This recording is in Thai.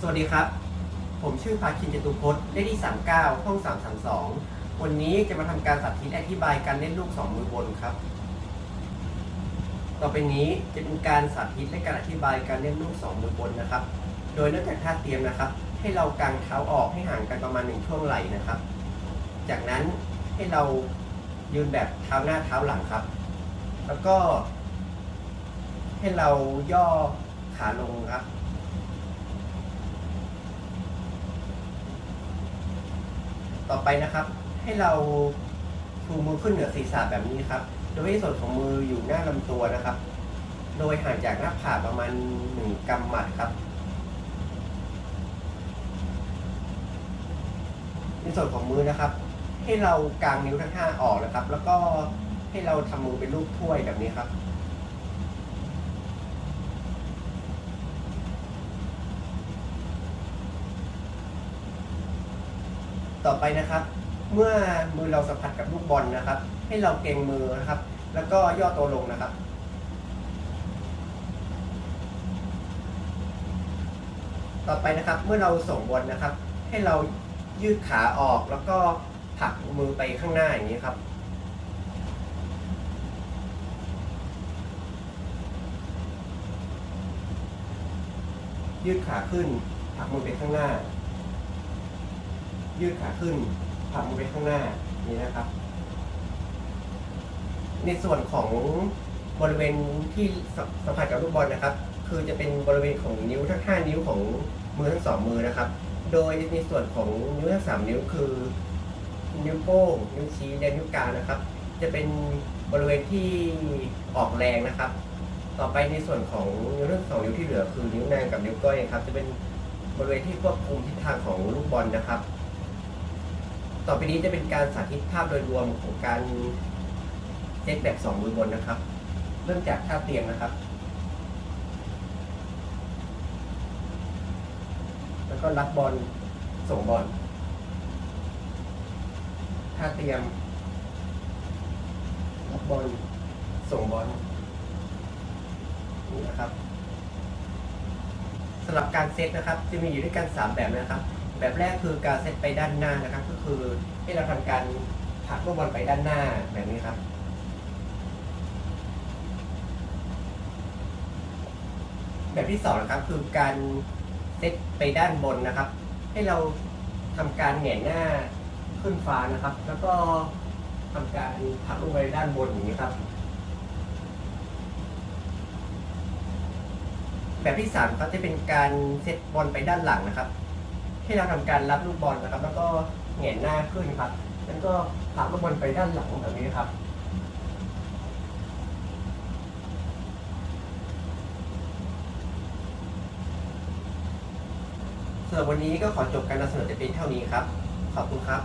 สวัสดีครับ ผมชื่อภาคินจตุพจน์เลขที่ 39 ห้อง 332 วันนี้จะมาทำการสาธิตอธิบายการเล่นลูกสองมือบนครับ ต่อไปนี้จะเป็นการสาธิตและการอธิบายการเล่นลูกสองมือบนนะครับ โดยเริ่มจากท่าเตรียมนะครับ ให้เรากางเท้าออกให้ห่างกันประมาณหนึ่งช่วงไหล่นะครับ จากนั้นให้เรายืนแบบเท้าหน้าเท้าหลังครับ แล้วก็ ให้เราย่อขาลงครับ ต่อไปนะครับ ให้เราชูมือขึ้นเหนือศีรษะแบบนี้ครับ โดยให้ส่วนของมืออยู่หน้าลำตัวนะครับ โดยห่างจากหน้าผากประมาณหนึ่งกำหมัดครับ ในส่วนของมือนะครับ ให้เรากางนิ้วทั้งห้าออกนะครับ แล้วก็ให้เราทำมือเป็นรูปถ้วยแบบนี้ครับ ต่อไปนะครับ เมื่อมือเราสัมผัสกับลูกบอลนะครับ ให้เราเกรงมือนะครับ แล้วก็ย่อตัวลงนะครับ ต่อไปนะครับเมื่อเราส่งบอลนะครับ ให้เรายืดขาออกแล้วก็ผลักมือไปข้างหน้าอย่างนี้ครับยืดขาขึ้นผลักมือไปข้างหน้า ยืดขาขึ้นผลักมือไปข้างหน้านี่นะครับ ในส่วนของบริเวณที่สสัมผัสกับลูกบอลนะครับ คือจะเป็นบริเวณของนิ้วทั้งห้านิ้วของมือทั้งสองมือนะครับ โดยในส่วนของนิ้วทั้งสามนิ้วคือ นิ้วโป้งนิ้วชี้และนิ้วกลางนะครับ จะเป็นบริเวณที่ออกแรงนะครับ ต่อไปในส่วนของนิ้วทั้งสองนิ้วที่เหลือคือนิ้วนางกับนิ้วก้อยครับ จะเป็นบริเวณที่ควบคุมทิศทางของลูกบอลนะครับ ต่อไปนี้จะเป็นการสาธิตภาพโดยรวมของการเซตแบบสองมือบนนะครับ เริ่มจากท่าเตียมนะครับ แล้วก็รับบอลส่งบอลท่าเตียมรับบอลส่งบอลนี่นะครับสำหรับการเซตนะครับ จะมีอยู่ด้วยกันสามแบบนะครับ แบบแรกคือการเซตไปด้านหน้านะครับ ก็คือให้เราทำการผลักลูกบอลไปด้านหน้าแบบนี้ครับ แบบที่สองนะครับคือการเซตไปด้านบนนะครับ ให้เราทำการแหงหน้าขึ้นฟ้านะครับ แล้วก็ทำการผลักลูกไปด้านบนอย่างนี้ครับ แบบที่สามครับจะเป็นการเซตบอลไปด้านหลังนะครับ ให้เราทำการรับลูกบอลนะครับ แล้วก็แหงนหน้าขึ้นครับ แล้วก็ผลักลูกบอลไปด้านหลังแบบนี้ครับ สำหรับวันนี้ก็ขอจบการนำเสนอแต่เพียงเท่านี้ครับ ขอบคุณครับ